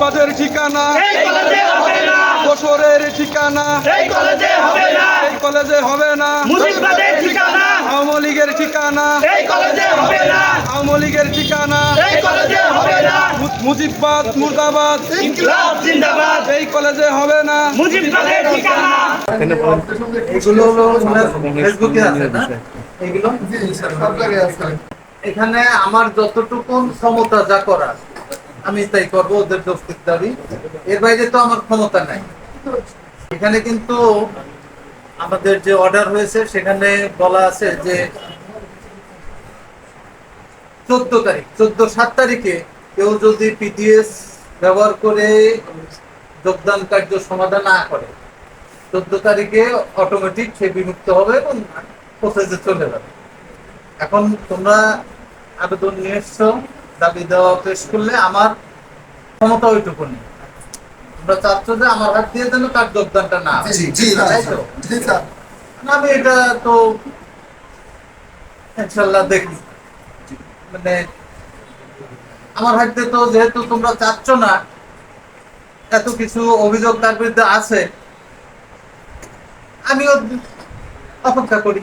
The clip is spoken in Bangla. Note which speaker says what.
Speaker 1: মুজিবাদের ঠিকানা।
Speaker 2: এই কলেজে হবে না।
Speaker 1: বছরের ঠিকানা।
Speaker 2: এই কলেজে হবে না।
Speaker 1: এই কলেজে হবে না।
Speaker 2: মুজিবাদের ঠিকানা।
Speaker 1: আওয়ামী লীগের ঠিকানা।
Speaker 2: এই কলেজে হবে না।
Speaker 1: আওয়ামী লীগের ঠিকানা।
Speaker 2: এই কলেজে হবে না।
Speaker 1: মুজিববাদ মুর্দাবাদ।
Speaker 2: ইনকিলাব জিন্দাবাদ।
Speaker 1: এই কলেজে হবে না।
Speaker 2: মুজিবাদের ঠিকানা।
Speaker 3: এগুলো ফেসবুকে আছে না? এগুলো? এখানে আমার যতটুকু ক্ষমতা যা করার আমি তাই করব, ওদের দাবি এর বাইরে তো আমার ক্ষমতা নাই। এখানে কিন্তু আমাদের যে অর্ডার হয়েছে, সেখানে বলা আছে যে চোদ্দ তারিখ, চোদ্দ, সাত তারিখে কেউ যদি পিডিএস ব্যবহার করে যোগদান কার্য সমাধান না করে, চোদ্দ তারিখে অটোমেটিক সে বিমুক্ত হবে এবং প্রসেসে চলে যাবে। এখন তোমরা আবেদন নিয়ে এসছো দাবি দেওয়া পেশ করলে আমার ক্ষমতা ওইটুকু নেই। তোমরা চাচ্ছ যে আমার হাত দিয়ে যেন তার যোগদানটা না।
Speaker 4: জি জি
Speaker 3: তাই তো? না, আমি এটা তো ইনশাল্লাহ দেখি। মানে আমার হাত দিয়ে তো যেহেতু তোমরা চাচ্ছ না এত কিছু অভিযোগ তার বিরুদ্ধে আছে আমিও অপেক্ষা করি।